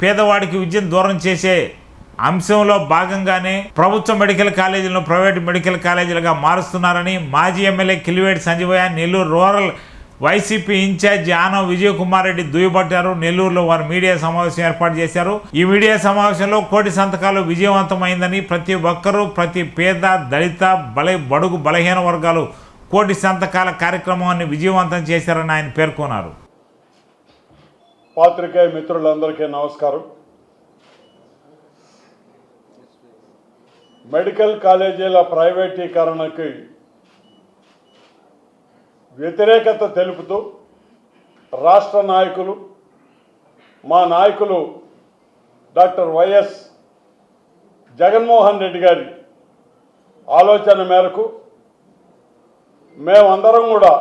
పేదవాడికి విద్యను దూరం చేసే అంశంలో భాగంగానే ప్రభుత్వ మెడికల్ కాలేజీలను ప్రైవేట్ మెడికల్ కాలేజీలుగా మారుస్తున్నారని మాజీ MLA Kiliveti Sanjeevaiah Nellore rural YCP incharge ఆనవ Vijay Kumar Reddy దుయ్యబట్టారు. నెల్లూరులో వారు మీడియా సమావేశం ఏర్పాటు చేశారు. ఈ మీడియా సమావేశంలో కోటి సంతకాలు విజయవంతమైందని ప్రతి ఒక్కరూ ప్రతి పేద దళిత బల బడుగు బలహీన వర్గాలు కోటి సంతకాల కార్యక్రమాన్ని విజయవంతం చేశారని ఆయన పేర్కొన్నారు. పాత్రికేయ మిత్రులందరికీ నమస్కారం. మెడికల్ కాలేజీల ప్రైవేటీకరణకి వ్యతిరేకత తెలుపుతూ రాష్ట్ర నాయకులు మా నాయకులు డాక్టర్ వైఎస్ జగన్మోహన్ రెడ్డి గారి ఆలోచన మేరకు మేమందరం కూడా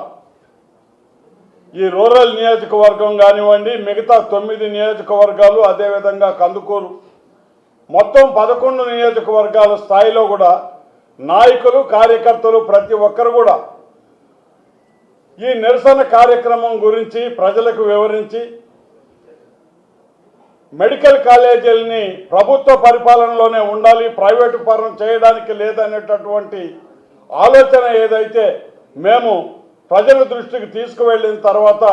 ఈ రూరల్ నియోజకవర్గం కానివ్వండి మిగతా తొమ్మిది నియోజకవర్గాలు అదేవిధంగా కందుకూరు. మొత్తం పదకొండు నియోజకవర్గాల స్థాయిలో కూడా నాయకులు కార్యకర్తలు ప్రతి ఒక్కరు కూడా ఈ నిరసన కార్యక్రమం గురించి ప్రజలకు వివరించి మెడికల్ కాలేజీలని ప్రభుత్వ పరిపాలనలోనే ఉండాలి ప్రైవేటు పరం చేయడానికి లేదనేటటువంటి ఆలోచన ఏదైతే మేము ప్రజల దృష్టికి తీసుకువెళ్ళిన తర్వాత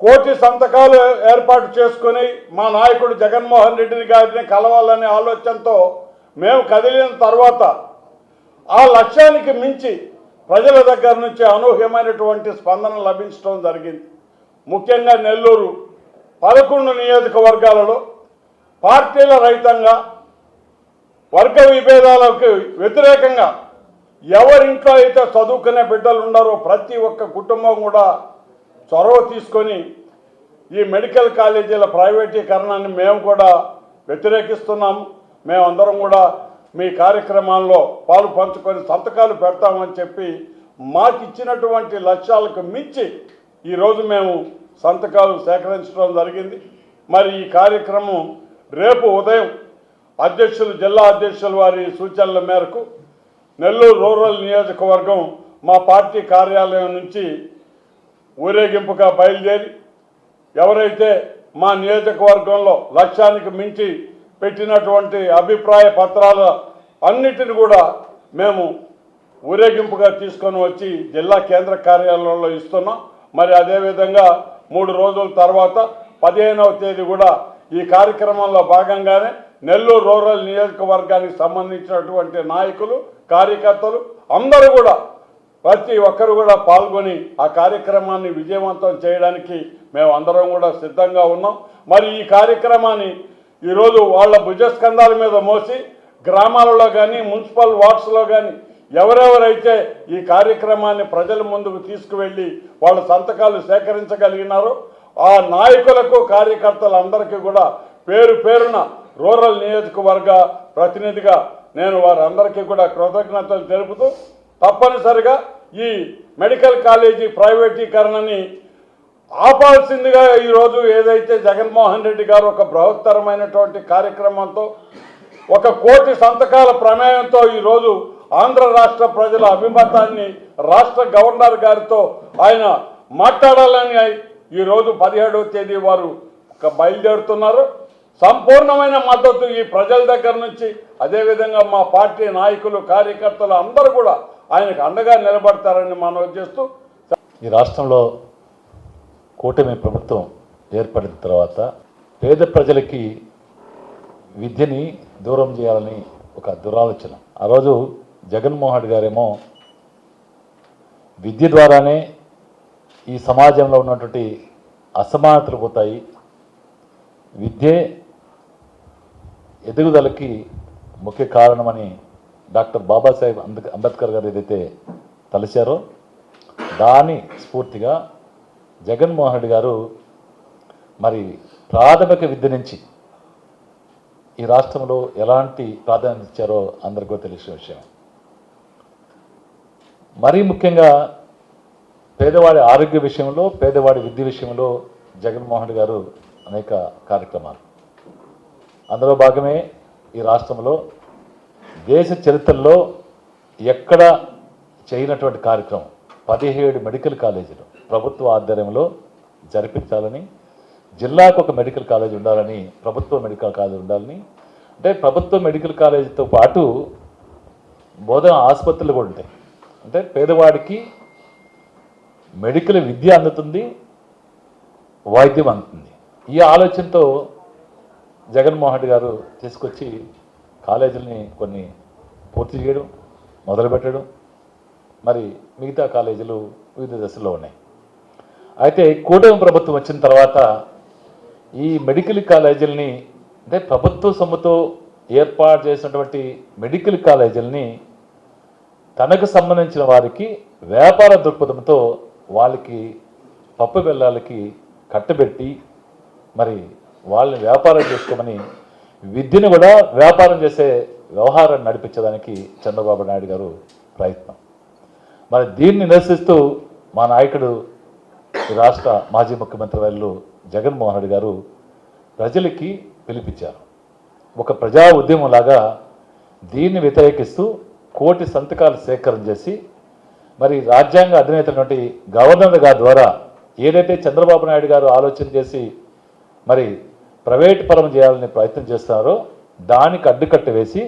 కోటి సంతకాలు ఏర్పాటు చేసుకొని మా నాయకుడు జగన్మోహన్ రెడ్డిని గారిని కలవాలనే ఆలోచనతో మేము కదిలిన తర్వాత ఆ లక్ష్యానికి మించి ప్రజల దగ్గర నుంచి అనూహ్యమైనటువంటి స్పందన లభించడం జరిగింది. ముఖ్యంగా నెల్లూరు పదకొండు నియోజకవర్గాలలో పార్టీల రహితంగా వర్గ విభేదాలకు వ్యతిరేకంగా ఎవరింట్లో అయితే చదువుకునే బిడ్డలు ఉన్నారో ప్రతి ఒక్క కుటుంబం కూడా చొరవ తీసుకొని ఈ మెడికల్ కాలేజీల ప్రైవేటీకరణని మేము కూడా వ్యతిరేకిస్తున్నాము మేమందరం కూడా మీ కార్యక్రమాల్లో పాలు పంచుకొని సంతకాలు పెడతామని చెప్పి మాకు ఇచ్చినటువంటి లక్ష్యాలకు మించి ఈరోజు మేము సంతకాలు సేకరించడం జరిగింది. మరి ఈ కార్యక్రమం రేపు ఉదయం అధ్యక్షులు జిల్లా అధ్యక్షుల వారి సూచనల మేరకు నెల్లూరు రూరల్ నియోజకవర్గం మా పార్టీ కార్యాలయం నుంచి ఊరేగింపుగా బయలుదేరి ఎవరైతే మా నియోజకవర్గంలో లక్ష్యానికి మించి పెట్టినటువంటి అభిప్రాయ పత్రాల అన్నిటిని కూడా మేము ఊరేగింపుగా తీసుకొని వచ్చి జిల్లా కేంద్ర కార్యాలయంలో ఇస్తున్నాం. మరి అదేవిధంగా మూడు రోజుల తర్వాత పదిహేనవ తేదీ కూడా ఈ కార్యక్రమంలో భాగంగానే నెల్లూరు రూరల్ నియోజకవర్గానికి సంబంధించినటువంటి నాయకులు కార్యకర్తలు అందరూ కూడా ప్రతి ఒక్కరు కూడా పాల్గొని ఆ కార్యక్రమాన్ని విజయవంతం చేయడానికి మేము అందరం కూడా సిద్ధంగా ఉన్నాం. మరి ఈ కార్యక్రమాన్ని ఈరోజు వాళ్ళ భుజస్కంధాల మీద మోసి గ్రామాలలో కానీ మున్సిపల్ వార్డ్స్లో కానీ ఎవరెవరైతే ఈ కార్యక్రమాన్ని ప్రజల ముందుకు తీసుకువెళ్ళి వాళ్ళ సంతకాలు సేకరించగలిగినారో ఆ నాయకులకు కార్యకర్తలందరికీ కూడా పేరు పేరున రూరల్ నియోజకవర్గ ప్రతినిధిగా నేను వారందరికీ కూడా కృతజ్ఞతలు తెలుపుతూ తప్పనిసరిగా ఈ మెడికల్ కాలేజీ ప్రైవేటీకరణని ఆపాల్సిందిగా ఈరోజు ఏదైతే జగన్మోహన్ రెడ్డి గారు ఒక బృహత్తరమైనటువంటి కార్యక్రమంతో ఒక కోటి సంతకాల ప్రమేయంతో ఈరోజు ఆంధ్ర రాష్ట్ర ప్రజల అభిమతాన్ని రాష్ట్ర గవర్నర్ గారితో ఆయన మాట్లాడాలని ఈరోజు పదిహేడవ తేదీ వారు బయలుదేరుతున్నారు. సంపూర్ణమైన మద్దతు ఈ ప్రజల దగ్గర నుంచి. అదేవిధంగా మా పార్టీ నాయకులు కార్యకర్తలు అందరూ కూడా ఆయనకు అండగా నిలబడతారని మనం చేస్తూ ఈ రాష్ట్రంలో కూటమి ప్రభుత్వం ఏర్పడిన తర్వాత పేద ప్రజలకి విద్యని దూరం చేయాలని ఒక దురాలోచన. ఆ రోజు జగన్మోహన్ రెడ్డి గారేమో విద్య ద్వారానే ఈ సమాజంలో ఉన్నటువంటి అసమానతలు పోతాయి. విద్యే ఎదుగుదలకి ముఖ్య కారణమని డాక్టర్ బాబాసాహెబ్ అంబేద్ అంబేద్కర్ గారు ఏదైతే తలచారో దాని స్ఫూర్తిగా జగన్మోహన్ రెడ్డి గారు మరి ప్రాథమిక విద్య నుంచి ఈ రాష్ట్రంలో ఎలాంటి ప్రాధాన్యత ఇచ్చారో అందరికీ తెలిసిన విషయం. మరీ ముఖ్యంగా పేదవాడి ఆరోగ్య విషయంలో పేదవాడి విద్య విషయంలో జగన్మోహన్ రెడ్డి గారు అనేక కార్యక్రమాలు అందులో భాగమే ఈ రాష్ట్రంలో దేశ చరిత్రలో ఎక్కడ చేయనటువంటి కార్యక్రమం పదిహేడు మెడికల్ కాలేజీలు ప్రభుత్వ ఆధ్వర్యంలో జరిపించాలని జిల్లాకు ఒక మెడికల్ కాలేజ్ ఉండాలని ప్రభుత్వ మెడికల్ కాలేజ్ ఉండాలని అంటే ప్రభుత్వ మెడికల్ కాలేజీతో పాటు బోధన ఆసుపత్రులు కూడా ఉంటాయి. అంటే పేదవాడికి మెడికల్ విద్య అందుతుంది వైద్యం అందుతుంది. ఈ ఆలోచనతో జగన్మోహన్ రెడ్డి గారు తీసుకొచ్చి కాలేజీలని కొన్ని పూర్తి చేయడం మొదలుపెట్టడం మరి మిగతా కాలేజీలు వివిధ దశల్లో ఉన్నాయి. అయితే కూటమి ప్రభుత్వం వచ్చిన తర్వాత ఈ మెడికల్ కాలేజీలని అంటే ప్రభుత్వ సొమ్ముతో ఏర్పాటు చేసినటువంటి మెడికల్ కాలేజీలని తనకు సంబంధించిన వారికి వ్యాపార దృక్పథంతో వాళ్ళకి పప్పు బెల్లాలకి కట్టబెట్టి మరి వాళ్ళని వ్యాపారం చేసుకోమని విద్యను కూడా వ్యాపారం చేసే వ్యవహారాన్ని నడిపించడానికి చంద్రబాబు నాయుడు గారు ప్రయత్నం. మరి దీన్ని నిరసిస్తూ మా నాయకుడు రాష్ట్ర మాజీ ముఖ్యమంత్రి వాళ్ళు జగన్మోహన్ రెడ్డి గారు ప్రజలకి పిలిపించారు. ఒక ప్రజా ఉద్యమంలాగా దీన్ని వ్యతిరేకిస్తూ కోటి సంతకాలు సేకరణ చేసి మరి రాజ్యాంగ అధినేతటువంటి గవర్నర్ గారి ద్వారా ఏదైతే చంద్రబాబు నాయుడు గారు ఆలోచన చేసి మరి ప్రైవేట్ పరం చేయాలని ప్రయత్నం చేస్తున్నారో దానికి అడ్డుకట్ట వేసి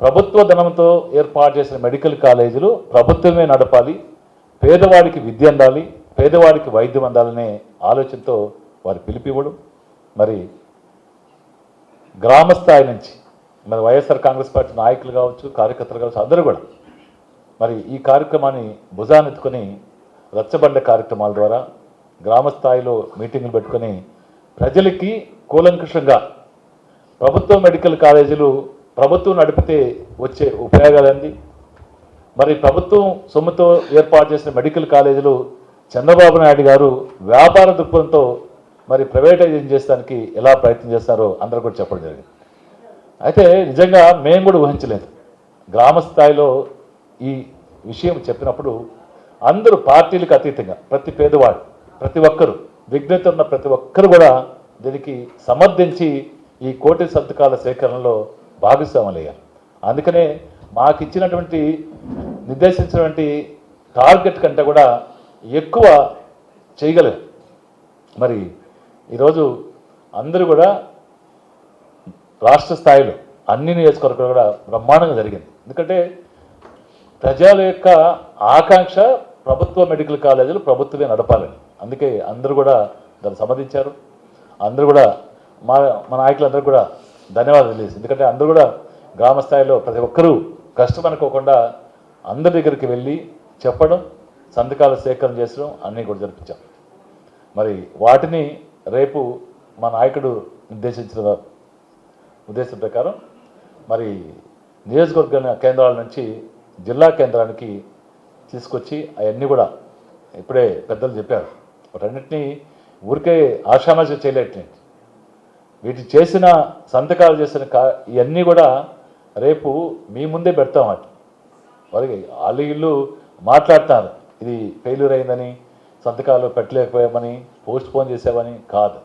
ప్రభుత్వ ధనంతో ఏర్పాటు చేసిన మెడికల్ కాలేజీలు ప్రభుత్వమే నడపాలి పేదవాడికి విద్య అందాలి పేదవాడికి వైద్యం అందాలనే ఆలోచనతో వారు పిలిపివ్వడం. మరి గ్రామ స్థాయి నుంచి మరి వైఎస్ఆర్ కాంగ్రెస్ పార్టీ నాయకులు కావచ్చు కార్యకర్తలు కావచ్చు అందరూ కూడా మరి ఈ కార్యక్రమాన్ని భుజానెత్తుకొని రచ్చబండ కార్యక్రమాల ద్వారా గ్రామ స్థాయిలో మీటింగులు పెట్టుకొని ప్రజలకి కూలంకషంగా ప్రభుత్వ మెడికల్ కాలేజీలు ప్రభుత్వం నడిపితే వచ్చే ఉపయోగాలండి మరి ప్రభుత్వం సొమ్ముతో ఏర్పాటు చేసిన మెడికల్ కాలేజీలు చంద్రబాబు నాయుడు గారు వ్యాపార దృక్పథంతో మరి ప్రైవేటైజేషన్ చేసడానికి ఎలా ప్రయత్నం చేస్తారో అందరూ కూడా చెప్పడం జరిగింది. అయితే నిజంగా మేము కూడా ఊహించలేదు. గ్రామ స్థాయిలో ఈ విషయం చెప్పినప్పుడు అందరూ పార్టీలకు అతీతంగా ప్రతి పేదవాడు ప్రతి ఒక్కరూ విఘ్నత ఉన్న ప్రతి ఒక్కరు కూడా దీనికి సమర్థించి ఈ కోటి సంతకాల సేకరణలో భాగస్వాములయ్యారు. అందుకనే మాకు ఇచ్చినటువంటి నిర్దేశించినటువంటి టార్గెట్ కంటే కూడా ఎక్కువ చేయగలరు మరి ఈరోజు అందరూ కూడా రాష్ట్ర స్థాయిలో అన్ని నియోజకవర్గాలు కూడా బ్రహ్మాండంగా జరిగింది. ఎందుకంటే ప్రజల యొక్క ఆకాంక్ష ప్రభుత్వ మెడికల్ కాలేజీలు ప్రభుత్వమే నడపాలని. అందుకే అందరూ కూడా దాన్ని సమ్మతించారు అందరూ కూడా మా మా నాయకులందరూ కూడా ధన్యవాదాలు తెలియదు ఎందుకంటే అందరూ కూడా గ్రామ స్థాయిలో ప్రతి ఒక్కరూ కష్టం అనుకోకుండా అందరి దగ్గరికి వెళ్ళి చెప్పడం సంతకాల సేకరణ చేసడం అన్నీ కూడా జరిపించాం. మరి వాటిని రేపు మా నాయకుడు నిర్దేశించిన ఉద్దేశం ప్రకారం మరి నియోజకవర్గ కేంద్రాల నుంచి జిల్లా కేంద్రానికి తీసుకొచ్చి అవన్నీ కూడా ఇప్పుడే పెద్దలు చెప్పారు. వాటన్నిటినీ ఊరికే ఆషామాషి చేయలేట్లేదు. వీటి చేసిన సంతకాలు చేసిన కా ఇవన్నీ కూడా రేపు మీ ముందే పెడతాం వాటి. వాళ్ళకి వాళ్ళు వీళ్ళు మాట్లాడుతున్నారు ఇది ఫెయిల్యూర్ అయిందని సంతకాలు పెట్టలేకపోయామని పోస్ట్ పోన్ చేసామని కాదు.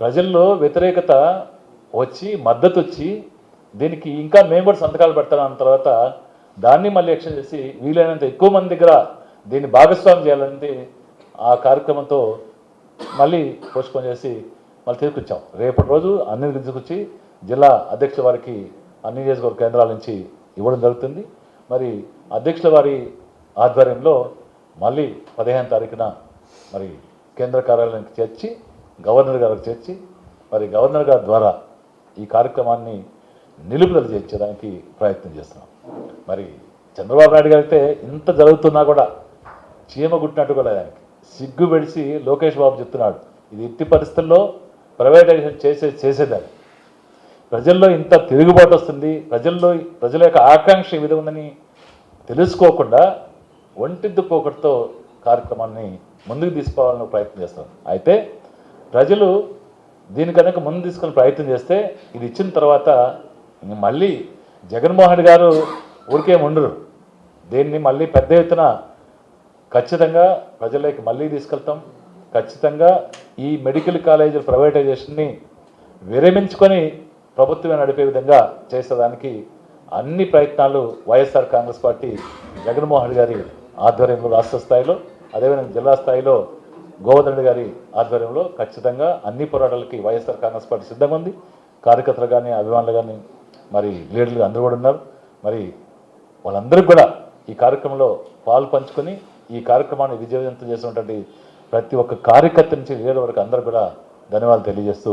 ప్రజల్లో వ్యతిరేకత వచ్చి మద్దతు వచ్చి దీనికి ఇంకా మేము కూడా సంతకాలు పెడతాం అన్న తర్వాత దాన్ని మళ్ళీ యాక్షన్ చేసి వీలైనంత ఎక్కువ మంది దగ్గర దీన్ని భాగస్వామ్యం చేయాలంటే ఆ కార్యక్రమంతో మళ్ళీ పోస్ట్పోన్ చేసి మళ్ళీ తీసుకొచ్చాం. రేపటి రోజు అన్ని తీసుకొచ్చి జిల్లా అధ్యక్షుల వారికి అన్ని నియోజకవర్గ కేంద్రాల నుంచి ఇవ్వడం జరుగుతుంది. మరి అధ్యక్షుల వారి ఆధ్వర్యంలో మళ్ళీ పదిహేను తారీఖున మరి కేంద్ర కార్యాలయానికి చేర్చి గవర్నర్ గారికి చేర్చి మరి గవర్నర్ గారి ద్వారా ఈ కార్యక్రమాన్ని నిలుపుదల చేర్చడానికి ప్రయత్నం చేస్తున్నాం. మరి చంద్రబాబు నాయుడు గారితే ఇంత జరుగుతున్నా కూడా చీమ గుట్టినట్టు కూడా దానికి సిగ్గు పెడిసి లోకేష్ బాబు చెప్తున్నాడు ఇది ఎట్టి పరిస్థితుల్లో ప్రైవేటైజేషన్ చేసే చేసేదాన్ని. ప్రజల్లో ఇంత తిరుగుబాటు వస్తుంది ప్రజల్లో ప్రజల యొక్క ఆకాంక్ష ఏ విధంగా ఉందని తెలుసుకోకుండా ఒంటిద్దు పోకటితో కార్యక్రమాన్ని ముందుకు తీసుకోవాలని ప్రయత్నం చేస్తాం అయితే ప్రజలు దీని కనుక ముందు తీసుకుని ప్రయత్నం చేస్తే ఇది ఇచ్చిన తర్వాత మళ్ళీ జగన్మోహన్ గారు ఊరికేం ఉండరు. దీన్ని మళ్ళీ పెద్ద ఎత్తున ఖచ్చితంగా ప్రజలకి మళ్ళీ తీసుకెళ్తాం. ఖచ్చితంగా ఈ మెడికల్ కాలేజీల ప్రైవేటైజేషన్ని విరమించుకొని ప్రభుత్వమే నడిపే విధంగా చేసేదానికి అన్ని ప్రయత్నాలు YSR Congress party Jaganmohan Reddy గారి ఆధ్వర్యంలో రాష్ట్ర స్థాయిలో అదేవిధంగా జిల్లా స్థాయిలో గోవర్ధన్ రెడ్డి గారి ఆధ్వర్యంలో ఖచ్చితంగా అన్ని పోరాటాలకి వైఎస్ఆర్ కాంగ్రెస్ పార్టీ సిద్ధంగా ఉంది. కార్యకర్తలు కానీ అభిమానులు కానీ మరి లీడర్లు అందరూ కూడా ఉన్నారు. మరి వాళ్ళందరికీ కూడా ఈ కార్యక్రమంలో పాలు పంచుకొని ఈ కార్యక్రమాన్ని విజయవంతం చేసినటువంటి ప్రతి ఒక్క కార్యకర్త నుంచి లీడర్ వరకు అందరూ కూడా ధన్యవాదాలు తెలియజేస్తూ